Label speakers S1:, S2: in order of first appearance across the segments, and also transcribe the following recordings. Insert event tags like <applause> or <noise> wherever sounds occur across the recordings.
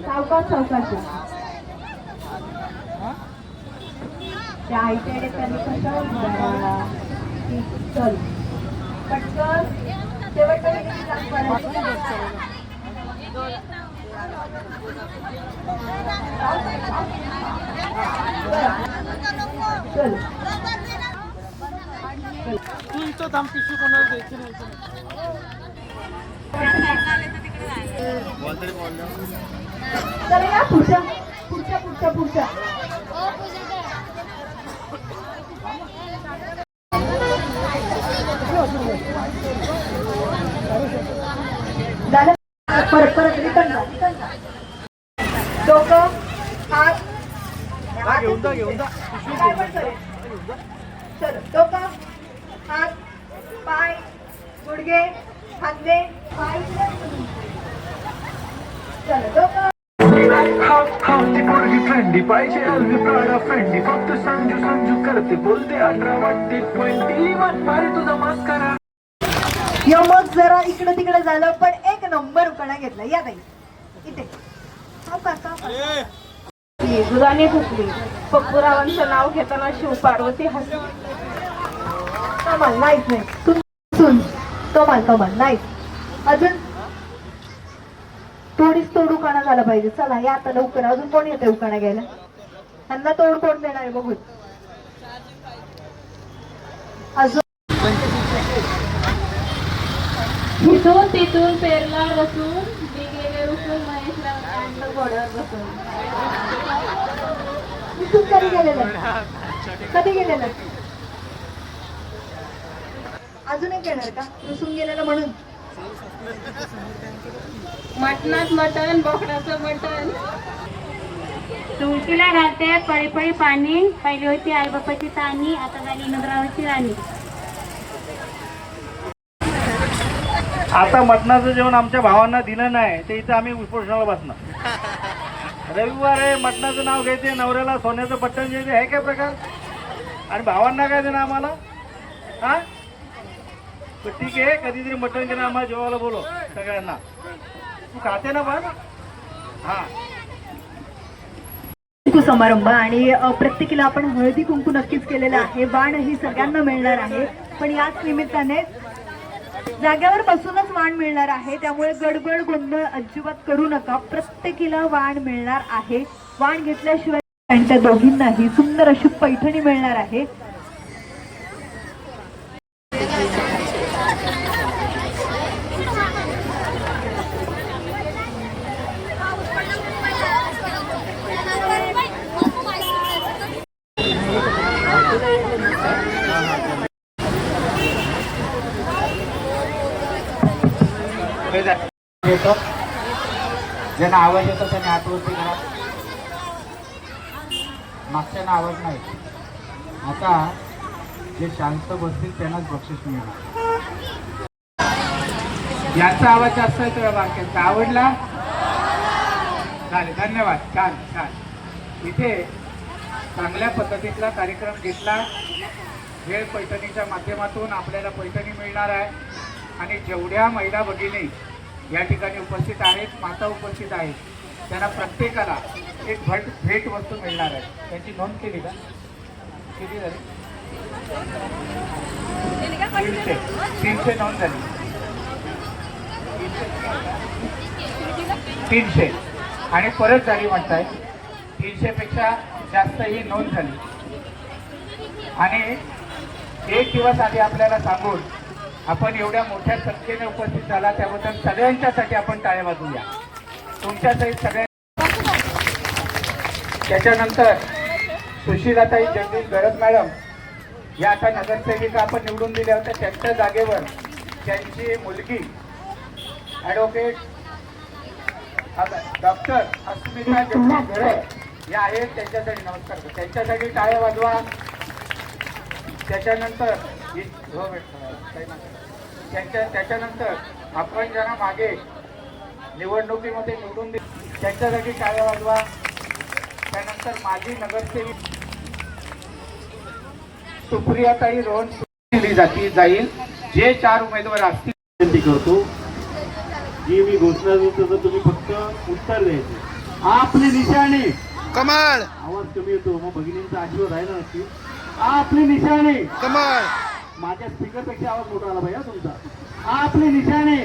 S1: सावकाश सावकाश. त्या आईकडे त्यांनी कसं चल. पटकन. शेवटपर्यंत तुमचं थांब पिशू कोणाला द्यायची नाही परत परत रिटर्न डोकं
S2: घेऊन जा घेऊन जा.
S1: चलो डोकं हात पाय गुडघे खांदे पाय. चलो डोकं.
S3: हाफची पोरगी ट्रेंडी पाहिजे अल्वी प्राडा फ्रेंडी फक्त संजू संजू करते बोलते अठरा वाटते ट्वेंटी वन भारी तुझा मास्करा
S1: यो मग जरा इकडे तिकडे झालं पण एक नंबर उकडा घेतला. या ताई. इथे. सावकाश, सावकाश.
S4: फुटली दुधाने फुटली पप्पूरावांचं नाव घेताना शिव पार्वती हसली
S1: कमाल नाहीच नाही तू सुन. कमाल कमाल नाहीच अजून थोडीच तोड उकाणा झाला पाहिजे. चला या आता लवकर. अजून कोण येते उकाणा घ्यायला? त्यांना तोड कोण देणार आहे बघू अजून
S4: तिथून तिथून पेरला रसून मी गेले रुसून महेशला घोड्यावर बसून.
S1: इथून कधी गेलेलं? कधी गेलेलं? अजून एक येणार का? रुसून गेलेलं म्हणून?
S4: मटणात मटण बोकडाचं मटण.
S5: तुळशीला घालते पळी पळी पाणी. पहिली होती आई बापाची ताणी आता झाली इंद्रावची राणी.
S2: आता मटणाचं जेवण आमच्या भावांना दिलं नाही ते इथं आम्ही उपोषणाला बसणार. <laughs> रविवार आहे मटणाचं नाव घ्यायचे नवऱ्याला सोन्याचं पट्टण घ्यायचं आहे. काय प्रकार? आणि भावांना काय देणार आम्हाला? हा? ठीक आहे कधीतरी मटण घेणं आम्हाला जेवायला बोलो सगळ्यांना. तू खाते ना पण हा.
S1: समारंभ आणि प्रत्येकीला आपण हळदी कुंकू नक्कीच केलेलं आहे. बाण ही सगळ्यांना मिळणार आहे. पण याच निमित्ताने जाग्यावर बसूनच वाण मिळणार आहे. त्यामुळे गडबड गोंधळ अजिबात करू नका. प्रत्येकीला वाण मिळणार आहे. वाण घेतल्याशिवाय त्यांच्या दोघींनाही सुंदर अशी पैठणी मिळणार आहे.
S6: येतो ज्यांना आवाज येतो त्यांनी हातवरती करा. मागच्यांना आवाज नाही. आता जे शांत बसतील त्यांनाच बक्षीस मिळणार. यांचा आवाज जास्त आहे तुला बारक्यांचा. आवडला? चालेल धन्यवाद. छान छान. इथे चांगल्या पद्धतीतला कार्यक्रम घेतला. वेळ पैठणीच्या माध्यमातून आपल्याला पैठणी मिळणार आहे. आणि जेवढ्या महिला भगिनी या ठिकाणी उपस्थित आहेत माता उपस्थित आहेत. त्यांना प्रत्येकाला एक भट भेट वस्तू मिळणार आहे. त्यांची नोंद केली का? किती झाली? तीनशे. तीनशे नोंद झाली. तीनशे. आणि परत झाली म्हणताय तीनशेपेक्षा जास्त ही नोंद झाली. आणि एक दिवस आधी आपल्याला सांगून आपण एवढ्या मोठ्या संख्येने उपस्थित झाला त्याबद्दल सगळ्यांच्यासाठी आपण टाळ्या वाजवूया. तुमच्यासाठी सगळ्या त्याच्यानंतर सुशीलाताई जगदीश गरज मॅडम या आता नगरसेविका आपण निवडून दिल्या होत्या. त्यांच्या जागेवर त्यांची मुलगी ॲडव्होकेट डॉक्टर अस्मिता जगदीश गरज या आहेत त्यांच्यासाठी नमस्कार त्यांच्यासाठी टाळ्या वाजवा. त्याच्यानंतर हो नाही. त्यांच्या त्याच्यानंतर आपण ज्यांना मागे निवडणुकीमध्ये निवडून दिले त्यांच्यासाठी टाळ्या वाजवा. त्यानंतर माजी नगरसेविक सुप्रियाताई रोहन दिली जाती जाईल. जे चार उमेदवार असतील
S2: विनंती करतो. जी मी घोषणा देतो तर तुम्ही फक्त उत्तर द्यायचे. आपली निशाणी.
S7: कमळ!
S2: आवाज कमी येतो मग भगिनींचा आशीर्वाद आहे ना नक्की आपली निशाणी.
S7: कमळ
S2: माझ्या स्पीकरपेक्षा आवाज मोठा आला पाहिजे हा तुमचा. आपली निशाणी.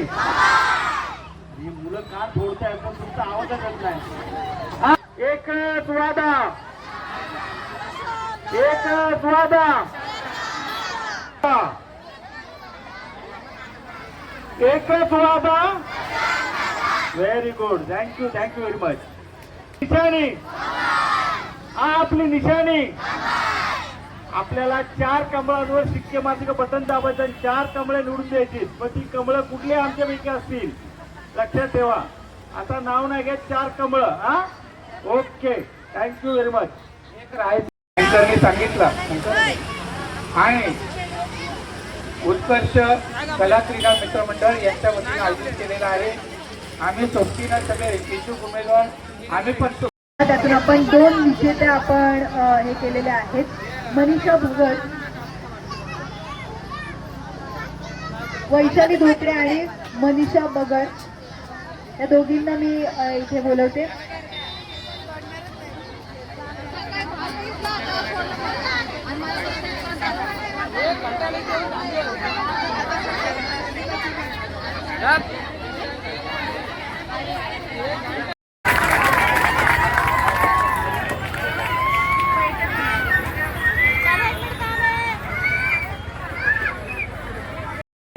S2: ही मुलं का फोडतायत पण तुमचा आवाजच येत नाही? एकच वादा. एकच वादा. एकच वादा. Very good thank you thank you very much निशाणी. आपली निशाणी. आपल्याला चार कमळांवर शिक्के मात्र बटन दाबायचं आणि चार कमळे निवडून द्यायची. पण ती कमळं कुठली आमच्यापैकी असतील? लक्षात ठेवा. आता नाव नाही घेत चार कमळं हा? ओके. थँक्यू व्हेरी मच
S6: एक राहायचं सांगितलं. आणि उत्कर्ष कला क्रीडा मित्रमंडळ यांच्या वतीने आयोजित केलेलं आहे. आम्ही सोबतीनं सगळे इच्छुक उमेदवार आम्ही पण
S1: त्यातून आपण दोन विजेते आपण हे केलेले आहेत. मनीषा भगत वैशाली धोत्रे आणि मनीषा बगट या दोघींना मी इथे बोलवते.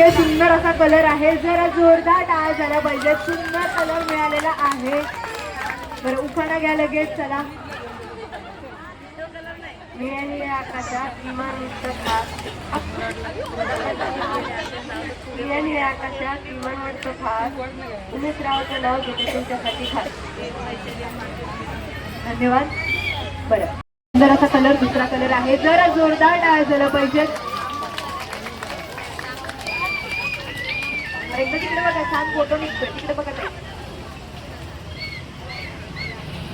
S1: हे सुंदर असा कलर आहे. जरा जोरदार टाळ झाला पाहिजे. सुंदर कलर मिळालेला आहे. तर उखाणा घ्या लगेच चला. मिळालेले आकाशात. विमान उडतं मिळालेले आकाशात. किमान उडतं फार उमेश रावाचं नाव घेते तुमच्यासाठी खास. धन्यवाद. बरं. सुंदर असा कलर दुसरा कलर आहे. जरा जोरदार टाळ झाला पाहिजे. एकदा तिकडे बघा छान फोटो निघतोय. तिकडे बघा.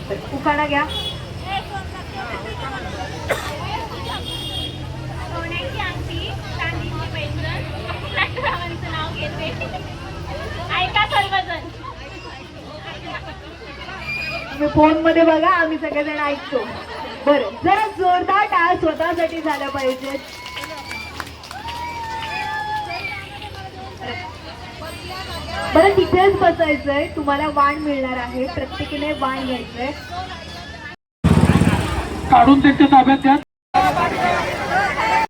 S1: तर उखाणा घ्या.
S5: सोन्याची अंगठी चांदीची पैंजण रावांचं नाव घेते. ऐका सर्वजण.
S1: तुम्ही फोनमध्ये बघा आम्ही सगळेजण ऐकतो. बरं जरा जोरदार टाळ स्वतःसाठी झाला पाहिजे. बरं तिथेच बसायचंय. तुम्हाला वाण मिळणार आहे. प्रत्येकीने वाण घ्यायचंय.
S2: काढून त्यांच्या ताब्यात द्या.